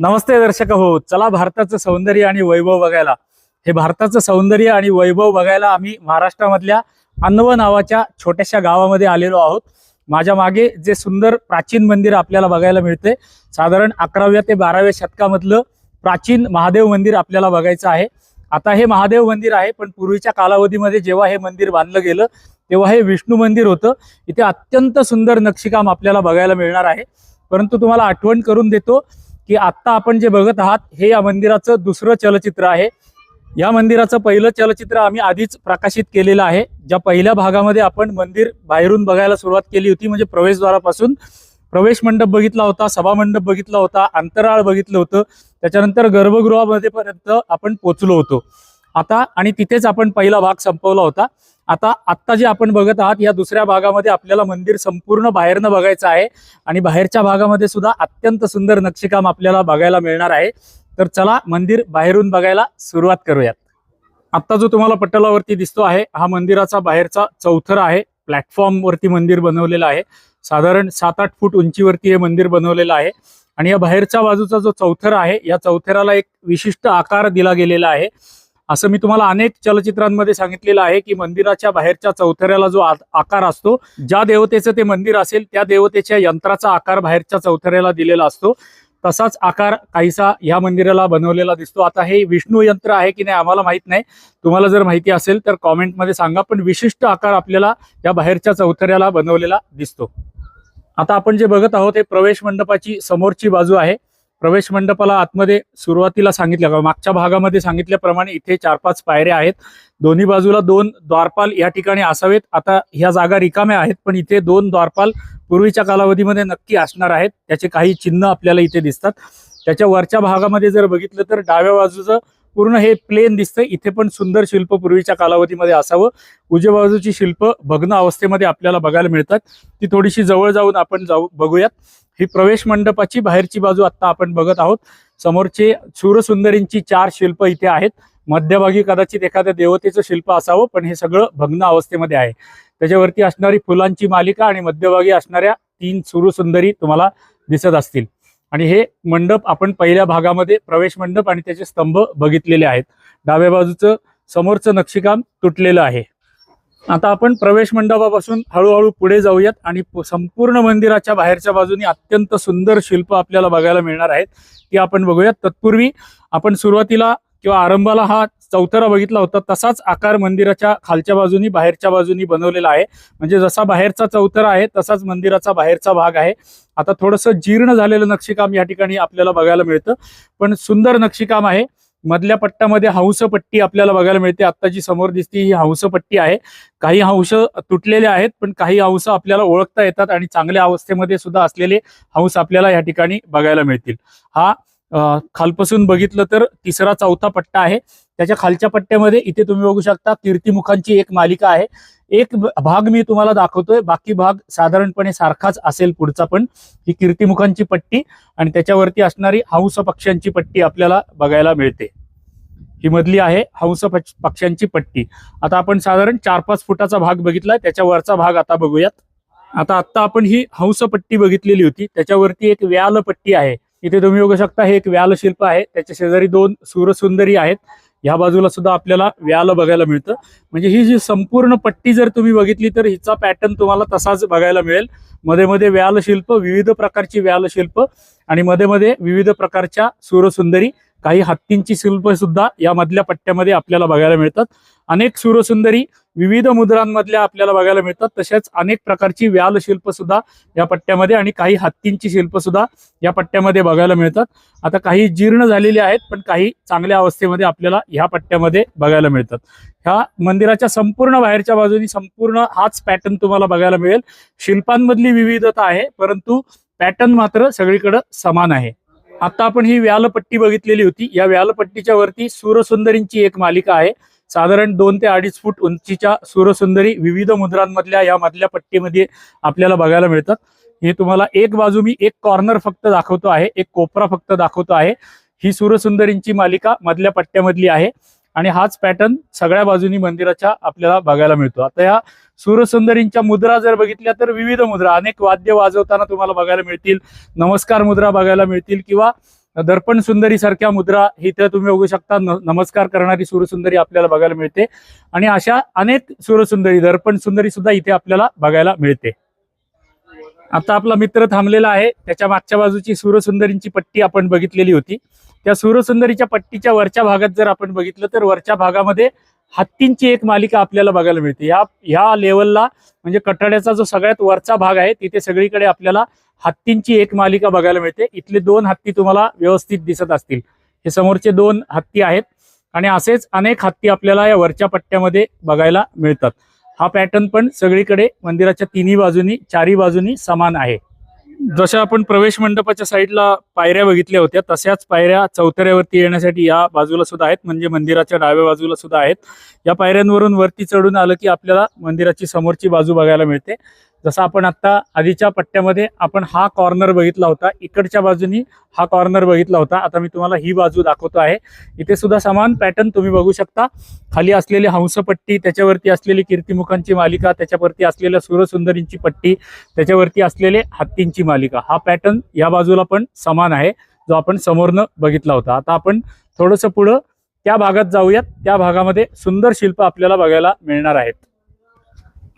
नमस्ते दर्शक हो चला भारताचं सौंदर्य आणि वैभव बघायला. हे भारताचं सौंदर्य आणि वैभव बघायला आम्ही महाराष्ट्रामधल्या अन्व नावाच्या छोट्याशा गावामध्ये आलेलो आहोत. माझ्या मागे जे सुंदर प्राचीन मंदिर आपल्याला बघायला मिळते साधारण अकराव्या ते बाराव्या शतकामधलं प्राचीन महादेव मंदिर आपल्याला बघायचं आहे. आता हे महादेव मंदिर आहे पण पूर्वीच्या कालावधीमध्ये जेव्हा हे मंदिर बांधलं गेलं तेव्हा हे विष्णू मंदिर होतं. इथे अत्यंत सुंदर नक्षीकाम आपल्याला बघायला मिळणार आहे. परंतु तुम्हाला आठवण करून देतो की आत्ता आपण जे बघत आहात हे या मंदिराचं दुसरं चलचित्र आहे. या मंदिराचं पहिलं चलचित्र आम्ही आधीच प्रकाशित केलेलं आहे. ज्या पहिल्या भागामध्ये आपण मंदिर बाहेरून बघायला सुरुवात केली होती म्हणजे प्रवेशद्वारापासून. प्रवेश मंडप बघितला होता सभा मंडप बघितला होता अंतराळ बघितलं होतं. त्याच्यानंतर गर्भगृहामध्ये पर्यंत आपण पोचलो होतो. आता आणि तिथेच आपण पहिला भाग संपवला होता. आता आत्ता जे आपण बघत आहात या दुसऱ्या भागामध्ये आपल्याला मंदिर संपूर्ण बाहेरनं बघायचं आहे. आणि बाहेरच्या भागामध्ये सुद्धा अत्यंत सुंदर नक्षीकाम आपल्याला बघायला मिळणार आहे. तर चला मंदिर बाहेरून बघायला सुरुवात करूयात. आत्ता जो तुम्हाला पटलावरती दिसतो आहे हा मंदिराचा बाहेरचा चौथर आहे. प्लॅटफॉर्म वरती मंदिर बनवलेलं आहे. साधारण सात आठ फूट उंचीवरती हे मंदिर बनवलेलं आहे. आणि या बाहेरच्या बाजूचा जो चौथर आहे या चौथराला एक विशिष्ट आकार दिला गेलेला आहे. असं मी तुम्हाला अनेक चलचित्रांमध्ये सांगितलेलं आहे की मंदिराच्या बाहेरच्या चौथऱ्याला जो आकार असतो ज्या देवतेचं ते मंदिर असेल त्या देवतेच्या यंत्राचा आकार बाहेरच्या चौथऱ्याला दिलेला असतो. तसाच आकार काहीसा ह्या मंदिराला बनवलेला दिसतो. आता हे विष्णू यंत्र आहे की नाही आम्हाला माहीत नाही. तुम्हाला जर माहिती असेल तर कॉमेंटमध्ये सांगा पण विशिष्ट आकार आपल्याला या बाहेरच्या चौथऱ्याला बनवलेला दिसतो. आता आपण जे बघत आहोत हे प्रवेश मंडपाची समोरची बाजू आहे. प्रवेश मंडपाला आतमध्ये सुरुवातीला सांगितलं मागच्या भागामध्ये सांगितल्याप्रमाणे इथे चार पाच पायऱ्या आहेत. दोन्ही बाजूला दोन द्वारपाल या ठिकाणी असावेत. आता ह्या जागा रिकाम्या आहेत पण इथे दोन द्वारपाल पूर्वीच्या कालावधीमध्ये नक्की असणार आहेत. त्याचे काही चिन्ह आपल्याला इथे दिसतात. त्याच्या वरच्या भागामध्ये जर बघितलं तर डाव्या बाजूचं पूर्ण हे प्लेन दिसतं इथे पण सुंदर शिल्प पूर्वीच्या कालावधीमध्ये असावं. उजव्या बाजूची शिल्प भग्न अवस्थेमध्ये आपल्याला बघायला मिळतात. ती थोडीशी जवळ जाऊन आपण जाऊ बघूयात. ही प्रवेश मंडपाची बाहेरची बाजू आता आपण बघत आहोत. समोरचे सूरसुंदरींची चार शिल्प इथे आहेत. मध्यभागी कदाचित एखाद्या देवतेचं शिल्प असावं पण हे सगळं भग्न अवस्थेमध्ये आहे. त्याच्यावरती असणारी फुलांची मालिका आणि मध्यभागी असणाऱ्या तीन सुरसुंदरी तुम्हाला दिसत असतील. आणि हे मंडप आपण पहिल्या भागामध्ये प्रवेश मंडप आणि त्याचे स्तंभ बघितलेले आहेत. डाव्या बाजूचं समोरचं नक्षीकाम तुटलेलं आहे. आता आपण प्रवेश मंडपापासून हळूहळू पुढे जाऊयात आणि संपूर्ण मंदिराच्या बाहेरच्या बाजूनी अत्यंत सुंदर शिल्प आपल्याला बघायला मिळणार आहेत. ती आपण बघूयात. तत्पूर्वी आपण सुरुवातीला किंवा आरंभाला हा चौथरा बघितला होता तसाच आकार मंदिराच्या खालच्या बाजूनी बाहेरच्या बाजूनी बनवलेला आहे. म्हणजे जसा बाहेरचा चौथरा आहे तसाच मंदिराचा बाहेरचा भाग आहे. आता थोडंसं जीर्ण झालेलं नक्षीकाम या ठिकाणी आपल्याला बघायला मिळतं. पण सुंदर नक्षीकाम आहे. मधल्या पट्ट्यामध्ये हंसपट्टी आपल्याला बघायला मिळते. आता जी समोर दिसते ही हंसपट्टी आहे. काही हंश तुटलेले आहेत पण काही हंस आपल्याला ओळखता येतात आणि चांगल्या अवस्थेमध्ये सुद्धा असलेले हंस आपल्याला या ठिकाणी बघायला मिळतील. हा खालपासून बघितलं तर तिसरा चौथा पट्टा आहे. त्याच्या खालच्या पट्ट्यामध्ये इथे तुम्ही बघू शकता कीर्तिमुखांची एक मालिका आहे. एक भाग मी तुम्हाला दाखवतोय. बाकी भाग साधारणपणे सारखाच असेल पुढचा पण. ही कीर्तिमुखांची पट्टी आणि त्याच्यावरती असणारी हंस पक्ष्यांची पट्टी आपल्याला बघायला मिळते. ही मधली आहे हंस पक्ष्यांची पट्टी. आता आपण साधारण चार पाच फुटाचा भाग बघितलाय. त्याच्यावरचा भाग आता बघूयात. आता आत्ता आपण ही हंस पट्टी बघितलेली होती. त्याच्यावरती एक व्याल पट्टी आहे. इथे तुम्ही बघू शकता हे एक व्याल शिल्प आहे. त्याच्या शेजारी दोन सूरसुंदरी आहेत. ह्या बाजूला सुद्धा आपल्याला व्याल बघायला मिळतं. म्हणजे ही जी संपूर्ण पट्टी जर तुम्ही बघितली तर हिचा पॅटर्न तुम्हाला तसाच बघायला मिळेल. मध्ये मध्ये व्याल शिल्प विविध प्रकारची व्याल शिल्प आणि मध्ये मध्ये विविध प्रकारच्या सूरसुंदरी काही हत्तींची शिल्प सुद्धा या मधल्या पट्ट्यामध्ये आपल्याला बघायला मिळतात. अनेक सूरसुंदरी विविध मुद्रांमधल्या आपल्याला बघायला मिळतात. तसेच अनेक प्रकारची व्याल शिल्प सुद्धा या पट्ट्यामध्ये आणि काही हत्तींची शिल्प सुद्धा या पट्ट्यामध्ये बघायला मिळतात. आता काही जीर्ण झालेली आहेत पण काही चांगल्या अवस्थेमध्ये आपल्याला ह्या पट्ट्यामध्ये बघायला मिळतात. ह्या मंदिराच्या संपूर्ण बाहेरच्या बाजूनी संपूर्ण हाच पॅटर्न तुम्हाला बघायला मिळेल. शिल्पांमधली विविधता आहे परंतु पॅटर्न मात्र सगळीकडे समान आहे. आता आपण ही व्यालपट्टी बघितलेली होती. या व्यालपट्टीच्या वरती सूरसुंदरींची एक मालिका आहे. साधारण दोन ते अडीच फूट उंचीच्या सूरसुंदरी विविध मुद्रांमधल्या या मधल्या पट्टीमध्ये आपल्याला बघायला मिळतात. हे तुम्हाला एक बाजू मी एक कॉर्नर फक्त दाखवतो आहे. एक कोपरा फक्त दाखवतो आहे. ही सूरसुंदरींची मालिका मधल्या पट्ट्यामधली आहे. आणि हाच पॅटर्न सगळ्या बाजूनी मंदिराच्या आपल्याला बघायला मिळतो. आता या सूरसुंदरींच्या मुद्रा जर बघितल्या तर विविध मुद्रा अनेक वाद्य वाजवताना तुम्हाला बघायला मिळतील. नमस्कार मुद्रा बघायला मिळतील किंवा दर्पण सुंदरी सारख्या मुद्रा इथं तुम्ही बघू शकता. न- नमस्कार करणारी सूरसुंदरी आपल्याला बघायला मिळते. आणि अशा अनेक सूरसुंदरी दर्पण सुंदरी सुद्धा इथे आपल्याला बघायला मिळते. आता आपला मित्र थांबलेला आहे. त्याच्या मागच्या बाजूची सूरसुंदरींची पट्टी आपण बघितलेली होती. त्या सूरसुंदरीच्या पट्टीच्या वरच्या भागात जर आपण बघितलं तर वरच्या भागामध्ये हत्तींची एक मालिका आपल्याला बघायला मिळते. या ह्या लेवलला म्हणजे कठड्याचा जो सगळ्यात वरचा भाग आहे तिथे सगळीकडे आपल्याला हत्तींची एक मालिका बघायला मिळते. इथले दोन हत्ती तुम्हाला व्यवस्थित दिसत असतील. हे समोरचे दोन हत्ती आहेत आणि असेच अनेक हत्ती आपल्याला या वरच्या पट्ट्यामध्ये बघायला मिळतात. हा पॅटर्न पण सगळीकडे मंदिराच्या तिन्ही बाजूनी चारी बाजूनी समान आहे. जशा आपण प्रवेश मंडपाच्या साईडला पायऱ्या बघितल्या होत्या तशाच पायऱ्या चौथऱ्यावरती येण्यासाठी या बाजूला सुद्धा आहेत म्हणजे मंदिराच्या डाव्या बाजूला सुद्धा आहेत. या पायऱ्यांवरून वरती चढून आलं की आपल्याला मंदिराची समोरची बाजू बघायला मिळते. जसं आपण आत्ता आधीच्या पट्ट्यामध्ये आपण हा कॉर्नर बघितला होता इकडच्या बाजूनी हा कॉर्नर बघितला होता. आता मी तुम्हाला ही बाजू दाखवतो आहे. इथे सुद्धा समान पॅटर्न तुम्ही बघू शकता. खाली असलेली हंसपट्टी त्याच्यावरती असलेली कीर्तिमुखांची मालिका त्याच्यावरती असलेल्या सूरसुंदरींची पट्टी त्याच्यावरती असलेले हत्तींची मालिका. हा पॅटर्न या बाजूला पण समान आहे जो आपण समोरनं बघितला होता. आता आपण थोडंसं पुढं त्या भागात जाऊयात. त्या भागामध्ये सुंदर शिल्प आपल्याला बघायला मिळणार आहेत.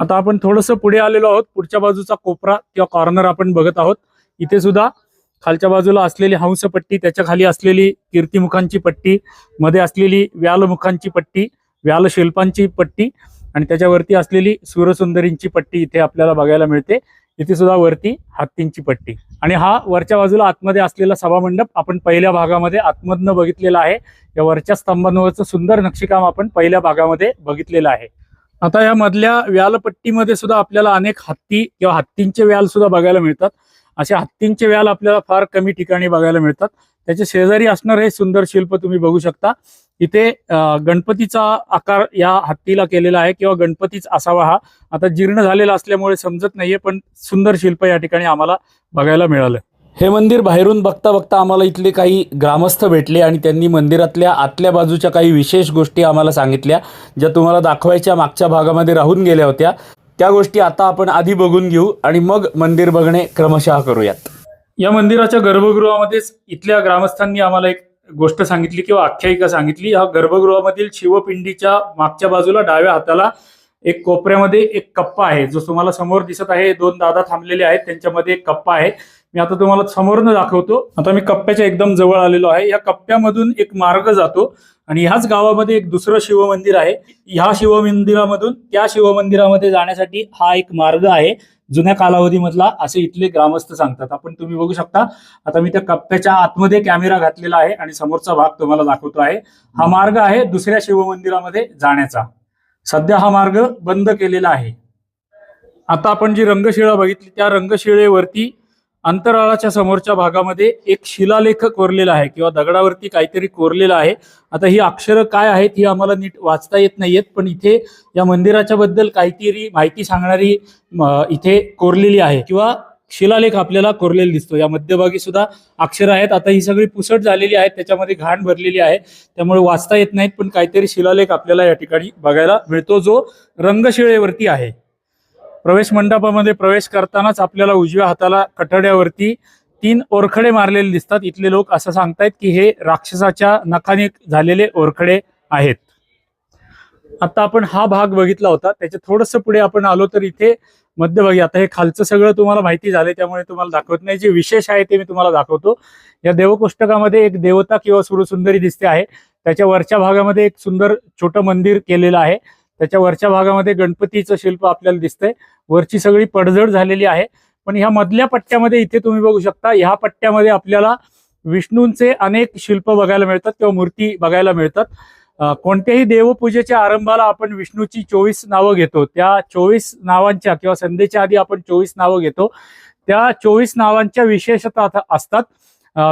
आता आपण थोडंसं पुढे आलेलो आहोत. पुढच्या बाजूचा कोपरा किंवा कॉर्नर आपण बघत आहोत. इथे सुद्धा खालच्या बाजूला असलेली हंसपट्टी त्याच्याखाली असलेली कीर्तिमुखांची पट्टी मध्ये असलेली व्यालमुखांची पट्टी व्याल शिल्पांची पट्टी आणि त्याच्यावरती असलेली सूरसुंदरींची पट्टी इथे आपल्याला बघायला मिळते. इथे सुद्धा वरती हत्तींची पट्टी. आणि हा वरच्या बाजूला आतमध्ये असलेला सभामंडप आपण पहिल्या भागामध्ये आतमधनं बघितलेला आहे. या वरच्या स्तंभांवरचं सुंदर नक्षीकाम आपण पहिल्या भागामध्ये बघितलेलं आहे. आता या मधल्या व्यालपट्टीमध्ये सुद्धा आपल्याला अनेक हत्ती किंवा हत्तींचे व्याल सुद्धा बघायला मिळतात. असे हत्तींचे व्याल आपल्याला फार कमी ठिकाणी बघायला मिळतात. त्याच्या शेजारी असणारे हे सुंदर शिल्प तुम्ही बघू शकता. इथे गणपतीचा आकार या हत्तीला केलेला आहे किंवा गणपतीच असावा हा. आता जीर्ण झालेला असल्यामुळे समजत नाहीये पण सुंदर शिल्प या ठिकाणी आम्हाला बघायला मिळालं. हे मंदिर बाहेरून बघता बघता आम्हाला इथले काही ग्रामस्थ भेटले आणि त्यांनी मंदिरातल्या आतल्या बाजूच्या काही विशेष गोष्टी आम्हाला सांगितल्या ज्या तुम्हाला दाखवायच्या मागच्या भागामध्ये राहून गेल्या होत्या. त्या गोष्टी आता आपण आधी बघून घेऊ आणि मग मंदिर बघणे क्रमशः करूयात. या मंदिराच्या गर्भगृहामध्येच इथल्या ग्रामस्थांनी आम्हाला एक गोष्ट सांगितली किंवा आख्यायिका सांगितली. हा गर्भगृहामधील शिवपिंडीच्या मागच्या बाजूला डाव्या हाताला एक कोपऱ्यामध्ये एक कप्पा आहे. जो तुम्हाला समोर दिसत आहे. दोन दादा थांबलेले आहेत. त्यांच्यामध्ये एक कप्पा आहे. मी आता तुम्हाला समोरनं दाखवतो. आता मी कप्प्याच्या एकदम जवळ आलेलो आहे. या कप्प्यामधून एक मार्ग जातो आणि ह्याच गावामध्ये एक दुसरं शिवमंदिर आहे. ह्या शिवमंदिरामधून त्या शिवमंदिरामध्ये जाण्यासाठी हा एक मार्ग आहे. जुन्या कालावधीमधला असे इथले ग्रामस्थ सांगतात. आपण तुम्ही बघू शकता. आता मी त्या कप्प्याच्या आतमध्ये कॅमेरा घातलेला आहे आणि समोरचा भाग तुम्हाला दाखवतो आहे. हा मार्ग आहे दुसऱ्या शिवमंदिरामध्ये जाण्याचा. सध्या हा मार्ग बंद केलेला आहे. आता आपण जी रंगशिळा बघितली त्या रंगशिळेवरती अंतराळाच्या समोरच्या भागामध्ये एक शिलालेख कोरलेला आहे किंवा दगडावरती काहीतरी कोरलेलं आहे. आता ही अक्षरं काय आहेत ही आम्हाला नीट वाचता येत नाहीयेत पण इथे या मंदिराच्या बद्दल काहीतरी माहिती सांगणारी इथे कोरलेली आहे किंवा शिलालेख आपल्याला कोरलेला दिसतो. या मध्यभागी सुद्धा अक्षर आहेत. आता ही सगळी पुसट झालेली आहेत. त्याच्यामध्ये घाण भरलेली आहे. त्यामुळे वाचता येत नाहीत पण काहीतरी शिलालेख आपल्याला या ठिकाणी बघायला मिळतो जो रंगशिळेवरती आहे. प्रवेश मंडपामध्ये प्रवेश करतानाच आपल्याला उजव्या हाताला कठड्यावरती तीन ओरखडे मारलेले दिसतात. इथले लोक असं सांगतायत की हे राक्षसाच्या नखाने झालेले ओरखडे आहेत. आता आपण हा भाग बघितला होता. त्याच्या थोडस पुढे आपण आलो तर इथे मध्यभागी आता हे खालचं सगळं तुम्हाला माहिती झालंय त्यामुळे तुम्हाला दाखवत नाही. जे विशेष आहे ते मी तुम्हाला दाखवतो. या देवकोष्टकामध्ये एक देवता किंवा सुरसुंदरी दिसते आहे. त्याच्या वरच्या भागामध्ये एक सुंदर छोटं मंदिर केलेलं आहे. त्याच्या वरच्या भागामध्ये गणपतीचं शिल्प आपल्याला दिसतंय. वरची सगळी पडझड झालेली आहे. पण ह्या मधल्या पट्ट्यामध्ये इथे तुम्ही बघू शकता ह्या पट्ट्यामध्ये आपल्याला विष्णूंचे अनेक शिल्प बघायला मिळतात किंवा मूर्ती बघायला मिळतात. कोणत्याही देवपूजेच्या आरंभाला आपण विष्णूची चोवीस नावं घेतो. त्या चोवीस नावांच्या किंवा संध्येच्या आधी आपण चोवीस नावं घेतो. त्या चोवीस नावांच्या विशेषता असतात.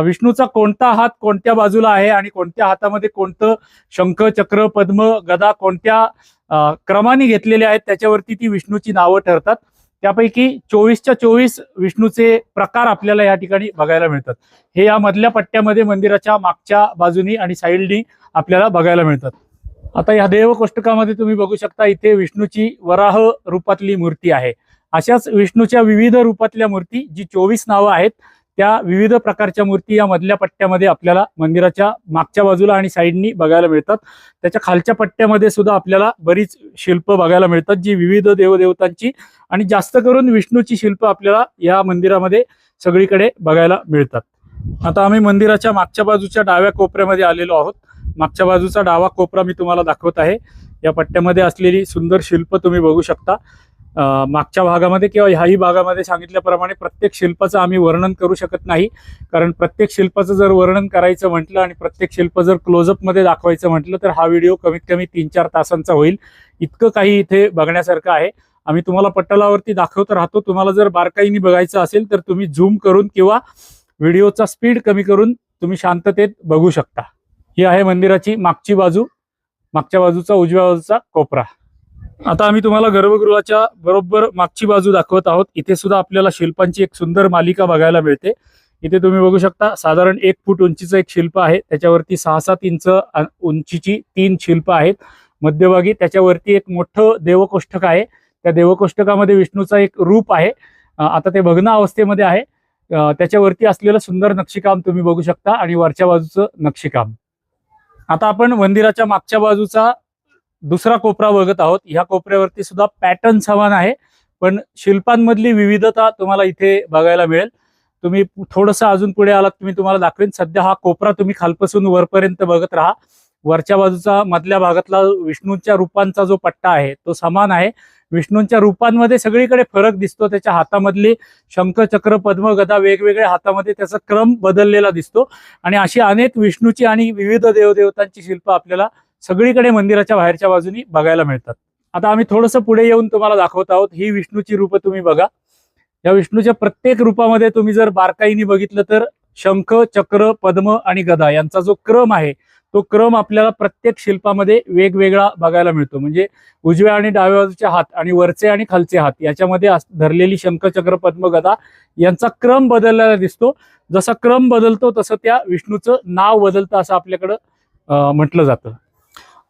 विष्णूचा कोणता हात कोणत्या बाजूला आहे आणि कोणत्या हातामध्ये कोणतं शंख चक्र पद्म गदा कोणत्या क्रमाने घेतलेले आहेत. त्याच्यावरती ती विष्णूची नावं ठरतात. त्यापैकी चोवीसच्या चोवीस विष्णूचे प्रकार आपल्याला या ठिकाणी बघायला मिळतात. हे या मधल्या पट्ट्यामध्ये मंदिराच्या मागच्या बाजूनी आणि साईडनी आपल्याला बघायला मिळतात. आता या देवकोष्टकामध्ये तुम्ही बघू शकता इथे विष्णूची वराह रूपातली मूर्ती आहे. अशाच विष्णूच्या विविध रूपातल्या मूर्ती जी चोवीस नावं आहेत त्या विविध प्रकारच्या मूर्ती या मधल्या पट्ट्यामध्ये आपल्याला मंदिराच्या मागच्या बाजूला आणि साईडनी बघायला मिळतात. त्याच्या खालच्या पट्ट्यामध्ये सुद्धा आपल्याला बरीच शिल्प बघायला मिळतात जी विविध देवदेवतांची आणि जास्त करून विष्णूची शिल्प आपल्याला या मंदिरामध्ये सगळीकडे बघायला मिळतात. आता आम्ही मंदिराच्या मागच्या बाजूच्या डाव्या कोपऱ्यामध्ये आलेलो आहोत. मागच्या बाजूचा डावा कोपरा मी तुम्हाला दाखवत आहे. या पट्ट्यामध्ये असलेली सुंदर शिल्प तुम्ही बघू शकता. मागच्या भागामध्ये किंवा ह्याही भागामध्ये सांगितल्याप्रमाणे प्रत्येक शिल्पाचं आम्ही वर्णन करू शकत नाही. कारण प्रत्येक शिल्पाचं जर वर्णन करायचं म्हटलं आणि प्रत्येक शिल्प जर क्लोजअपमध्ये दाखवायचं म्हटलं तर हा व्हिडिओ कमीत कमी तीन चार तासांचा होईल. इतकं काही इथे बघण्यासारखं आहे. आम्ही तुम्हाला पटलावरती दाखवत राहतो. तुम्हाला जर बारकाईने बघायचं असेल तर तुम्ही झूम करून किंवा व्हिडिओचा स्पीड कमी करून तुम्ही शांततेत बघू शकता. ही आहे मंदिराची मागची बाजू. मागच्या बाजूचा उजव्या बाजूचा कोपरा. आता आम्ही तुम्हाला गर्भगृहाच्या बरोबर मागची बाजू दाखवत आहोत. इथे सुद्धा आपल्याला शिल्पांची एक सुंदर मालिका बघायला मिळते. इथे तुम्ही बघू शकता साधारण एक फूट उंचीचं एक शिल्प आहे. त्याच्यावरती सहा सात इंच उंचीची तीन शिल्प आहेत. मध्यभागी त्याच्यावरती एक मोठं देवकोष्ठक आहे. त्या देवकोष्ठकामध्ये विष्णूचा एक रूप आहे. आता ते भग्न अवस्थेमध्ये आहे. त्याच्यावरती असलेलं सुंदर नक्षीकाम तुम्ही बघू शकता आणि वरच्या बाजूचं नक्षीकाम. आता आपण मंदिराच्या मागच्या बाजूचा दुसरा कोपरा बघत आहोत. ह्या कोपऱ्यावरती सुद्धा पॅटर्न समान आहे. पण शिल्पांमधली विविधता तुम्हाला इथे बघायला मिळेल. तुम्ही थोडंसं अजून पुढे आलात तुम्ही तुम्हाला दाखवेन. सध्या हा कोपरा तुम्ही खालपासून वरपर्यंत बघत राहा. वरच्या बाजूचा मधल्या भागातला विष्णूंच्या रूपांचा जो पट्टा आहे तो समान आहे. विष्णूंच्या रूपांमध्ये सगळीकडे फरक दिसतो. त्याच्या हातामधली शंख चक्र पद्म गदा वेगवेगळ्या हातामध्ये त्याचा क्रम बदललेला दिसतो. आणि अशी अनेक विष्णूची आणि विविध देवदेवतांची शिल्प आपल्याला सगळीकडे मंदिराच्या बाहेरच्या बाजूनी बघायला मिळतात. आता आम्ही थोडंसं पुढे येऊन तुम्हाला दाखवत आहोत ही विष्णूची रूपं तुम्ही बघा. या विष्णूच्या प्रत्येक रूपामध्ये तुम्ही जर बारकाईने बघितलं तर शंख चक्र पद्म आणि गदा यांचा जो क्रम आहे तो क्रम आपल्याला प्रत्येक शिल्पामध्ये वेगवेगळा बघायला मिळतो. म्हणजे उजव्या आणि डाव्या बाजूचे हात आणि वरचे आणि खालचे हात याच्यामध्ये धरलेली शंख चक्र पद्म गदा यांचा क्रम बदललेला दिसतो. जसा क्रम बदलतो तसं त्या विष्णूचं नाव बदलतं असं आपल्याकडं म्हटलं जातं.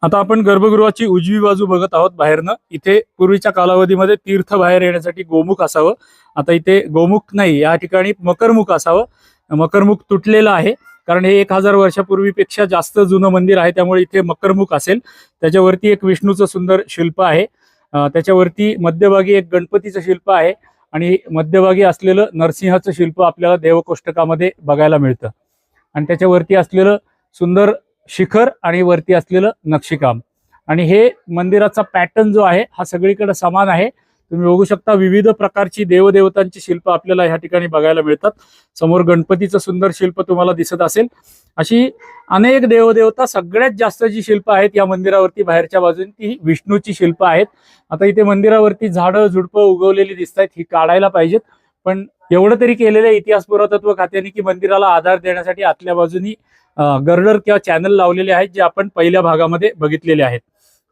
आता आपण गर्भगृहाची उजवी बाजू बघत आहोत बाहेरनं. इथे पूर्वीच्या कालावधीमध्ये तीर्थ बाहेर येण्यासाठी गोमुख असावं. आता इथे गोमुख नाही या ठिकाणी मकरमुख असावं. मकरमुख तुटलेलं आहे कारण हे एक हजार वर्षापूर्वीपेक्षा जास्त जुनं मंदिर आहे त्यामुळे इथे मकरमुख असेल. त्याच्यावरती एक विष्णूचं सुंदर शिल्प आहे. त्याच्यावरती मध्यभागी एक गणपतीचं शिल्प आहे आणि मध्यभागी असलेलं नरसिंहाचं शिल्प आपल्याला देवकोष्टकामध्ये बघायला मिळतं. आणि त्याच्यावरती असलेलं सुंदर शिखर आणि वरती असलेलं नक्षीकाम. आणि हे मंदिराचा पॅटर्न जो आहे हा सगळीकडे समान आहे. तुम्ही बघू शकता विविध प्रकारची देवदेवतांची शिल्प आपल्याला ह्या ठिकाणी बघायला मिळतात. समोर गणपतीचं सुंदर शिल्प तुम्हाला दिसत असेल. अशी अनेक देवदेवता सगळ्यात जास्त जी शिल्प आहेत या मंदिरावरती बाहेरच्या बाजूने ती विष्णूची शिल्प आहेत. आता इथे मंदिरावरती झाडं झुडपं उगवलेली दिसत आहेत ही काढायला पाहिजेत. पण एवढं तरी केलेलं इतिहास पुरातत्व खात्याने की मंदिराला आधार देण्यासाठी आतल्या बाजूनी गर्डर किंवा चॅनल लावलेले आहेत जे आपण पहिल्या भागामध्ये बघितलेले आहेत.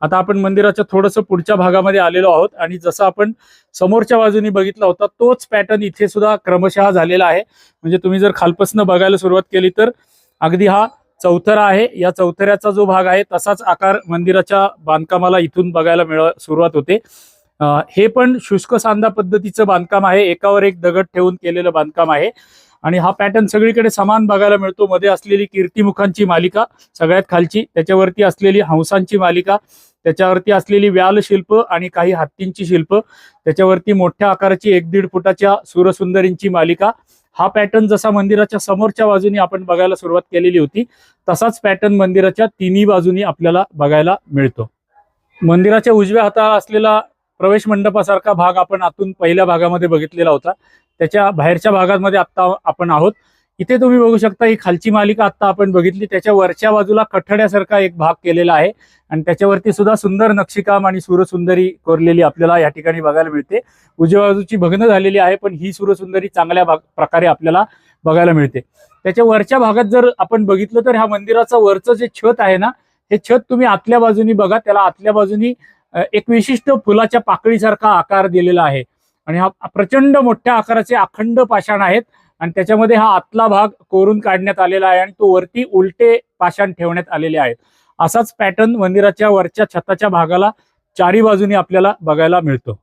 आता आपण मंदिराच्या थोडंसं पुढच्या भागामध्ये आलेलो आहोत आणि जसं आपण समोरच्या बाजूनी बघितला होता तोच पॅटर्न इथे सुद्धा क्रमशः झालेला आहे. म्हणजे तुम्ही जर खालपासनं बघायला सुरुवात केली तर अगदी हा चौथरा आहे. या चौथऱ्याचा जो भाग आहे तसाच आकार मंदिराच्या बांधकामाला इथून बघायला मिळ सुरुवात होते. हे पण शुष्क सांदा पद्धतीचं बांधकाम आहे. एकावर एक दगड ठेवून केलेलं बांधकाम आहे. आणि हा पॅटर्न सगळीकडे समान बघायला मिळतो. मध्ये असलेली कीर्तिमुखांची मालिका सगळ्यात खालची त्याच्यावरती असलेली हंसांची मालिका त्याच्यावरती असलेली व्याल शिल्प आणि काही हत्तींची शिल्प त्याच्यावरती मोठ्या आकाराची एक दीड फुटाच्या सूरसुंदरींची मालिका. हा पॅटर्न जसा मंदिराच्या समोरच्या बाजूनी आपण बघायला सुरुवात केलेली होती तसाच पॅटर्न मंदिराच्या तिन्ही बाजूनी आपल्याला बघायला मिळतो. मंदिराच्या उजव्या हाताला असलेला प्रवेश मंडपासारखा भाग आपण आतून पहिल्या भागामध्ये बघितलेला होता. त्याच्या बाहेरच्या भागामध्ये आता आपण आहोत. इथे तुम्ही बघू शकता ही खालची मालिका आता आपण बघितली. त्याच्या वरच्या बाजूला कठड्यासारखा एक भाग केलेला आहे. आणि त्याच्यावरती सुद्धा सुंदर नक्षीकाम आणि सूरसुंदरी कोरलेली आपल्याला या ठिकाणी बघायला मिळते. उजव्या बाजूची भग्न झालेली आहे पण ही सूरसुंदरी चांगल्या भाग प्रकारे आपल्याला बघायला मिळते. त्याच्या वरच्या भागात जर आपण बघितलं तर ह्या मंदिराचं वरचं जे छत आहे ना हे छत तुम्ही आतल्या बाजूनी बघा. त्याला आतल्या बाजूनी एक विशिष्ट फुलाच्या पाकळीसारखा आकार दिलेला आहे. आणि हा प्रचंड मोठ्या आकाराचे अखंड पाषाण आहेत. आणि त्याच्यामध्ये हा आतला भाग कोरून काढण्यात आलेला आहे आणि तो वरती उलटे पाषाण ठेवण्यात आलेले आहेत. असाच पॅटर्न मंदिराच्या वरच्या छताच्या भागाला चारी बाजूनी आपल्याला बघायला मिळतो.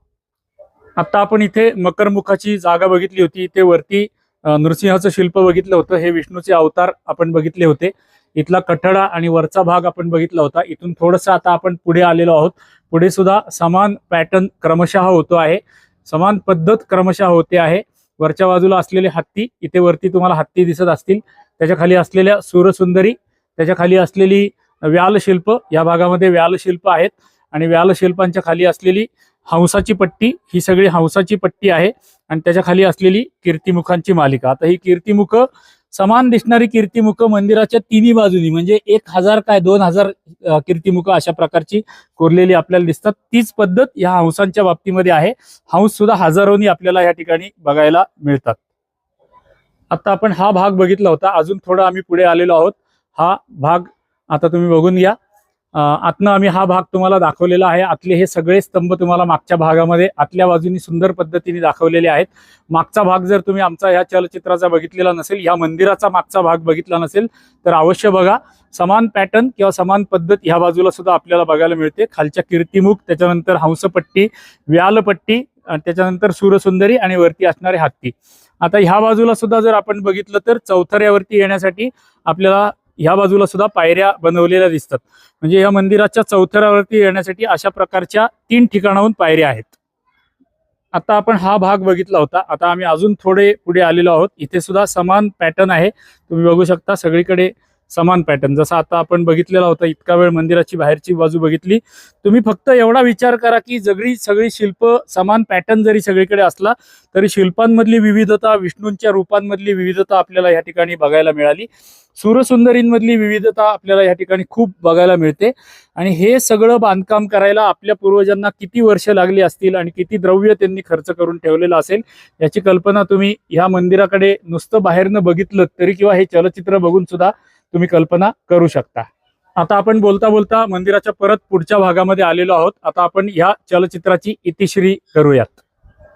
आता आपण इथे मकरमुखाची जागा बघितली होती. इथे वरती नृसिंहाचं शिल्प बघितलं होतं. हे विष्णूचे अवतार आपण बघितले होते. इथला कठडा आणि वरचा भाग आपण बघितला होता. इथून थोडंसं आता आपण पुढे आलेलो आहोत. पुढे सुद्धा समान पॅटर्न क्रमशः होतो आहे. समान पद्धत क्रमशः होते आहे. वरच्या बाजूला असलेले हत्ती इथे वरती तुम्हाला हत्ती दिसत असतील. त्याच्याखाली असलेल्या सूरसुंदरी त्याच्याखाली असलेली व्यालशिल्प या भागामध्ये व्यालशिल्प आहेत. आणि व्यालशिल्पांच्या खाली असलेली हंसाची पट्टी ही सगळी हंसाची पट्टी आहे. आणि त्याच्याखाली असलेली कीर्तिमुखांची मालिका. आता ही कीर्तिमुख समान दिसणारी कीर्तिमुख मंदिराच्या तिन्ही बाजूनी म्हणजे एक हजार काय दोन हजार कीर्तिमुख अशा प्रकारची कोरलेली आपल्याला दिसतात. तीच पद्धत या हंसांच्या बाबतीमध्ये आहे. हंस सुद्धा हजारोनी आपल्याला या ठिकाणी बघायला मिळतात. आता आपण हा भाग बघितला होता. अजून थोडा आम्ही पुढे आलेलो आहोत. हा भाग आता तुम्ही बघून घ्या. आतनं आम्ही हा भाग तुम्हाला दाखवलेला आहे. आतले हे सगळे स्तंभ तुम्हाला मागच्या भागामध्ये आतल्या बाजूनी सुंदर पद्धतीने दाखवलेले आहेत. मागचा भाग जर तुम्ही आमचा ह्या चलचित्राचा बघितलेला नसेल ह्या मंदिराचा मागचा भाग बघितला नसेल तर अवश्य बघा. समान पॅटर्न किंवा समान पद्धत ह्या बाजूला सुद्धा आपल्याला बघायला मिळते. खालच्या कीर्तिमुख त्याच्यानंतर हंसपट्टी व्यालपट्टी त्याच्यानंतर सूरसुंदरी आणि वरती असणारे हत्ती. आता ह्या बाजूला सुद्धा जर आपण बघितलं तर चौथऱ्यावरती येण्यासाठी आपल्याला ह्या बाजूला सुद्धा पायऱ्या बनवलेल्या दिसतात. म्हणजे या मंदिराच्या चौथऱ्यावरती येण्यासाठी अशा प्रकारच्या तीन ठिकाणाहून पायऱ्या आहेत. आता आपण हा भाग बघितला होता. आता आम्ही अजून थोडे पुढे आलेलो आहोत. इथे सुद्धा समान पॅटर्न आहे. तुम्ही बघू शकता सगळीकडे समान पॅटर्न जसा आता आपण बघितलेला होता इतका वेळ मंदिराची बाहेरची बाजू बघितली. तुम्ही फक्त एवढा विचार करा की जगळी सगळी शिल्प समान पॅटर्न जरी सगळीकडे असला तरी शिल्पांमधली विविधता विष्णूंच्या रूपांमधली विविधता आपल्याला या ठिकाणी बघायला मिळाली. सूरसुंदरींमधली विविधता आपल्याला या ठिकाणी खूप बघायला मिळते. आणि हे सगळं बांधकाम करायला आपल्या पूर्वजांना किती वर्ष लागली असतील आणि किती द्रव्य त्यांनी खर्च करून ठेवलेलं असेल याची कल्पना तुम्ही ह्या मंदिराकडे नुसतं बाहेरनं बघितलं तरी किंवा हे चलचित्र बघून सुद्धा तुम्ही कल्पना करू शकता. आता आपण बोलता बोलता मंदिराच्या परत पुढच्या भागामध्ये आलेलो आहोत. आता आपण ह्या चलचित्राची इतिश्री करूयात.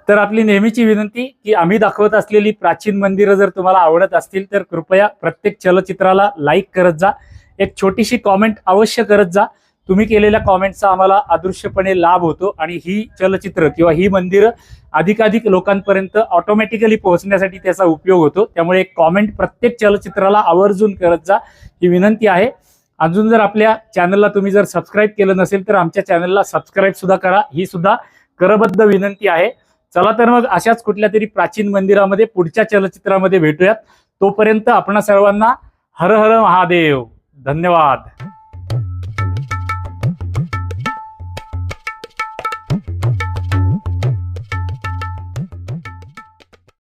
तर आपली नेहमीची विनंती की आम्ही दाखवत असलेली प्राचीन मंदिरं जर तुम्हाला आवडत असतील तर कृपया प्रत्येक चलचित्राला लाईक करत जा. एक छोटीशी कॉमेंट अवश्य करत जा. तुम्ही केलेल्या कॉमेंटचा आम्हाला अदृश्यपणे लाभ होतो आणि ही चलचित्र किंवा ही मंदिरं अधिकाधिक लोकांपर्यंत ऑटोमॅटिकली पोहोचण्यासाठी त्याचा उपयोग होतो. त्यामुळे एक कॉमेंट प्रत्येक चलचित्राला आवर्जून करत जा ही विनंती आहे. अजून जर आपल्या चॅनलला तुम्ही जर सबस्क्राईब केलं नसेल तर आमच्या चॅनलला सबस्क्राईब सुद्धा करा. ही सुद्धा करबद्ध विनंती आहे. चला तर मग अशाच कुठल्या तरी प्राचीन मंदिरामध्ये पुढच्या चलचित्रामध्ये भेटूयात. तोपर्यंत आपणा सर्वांना हर हर महादेव. धन्यवाद.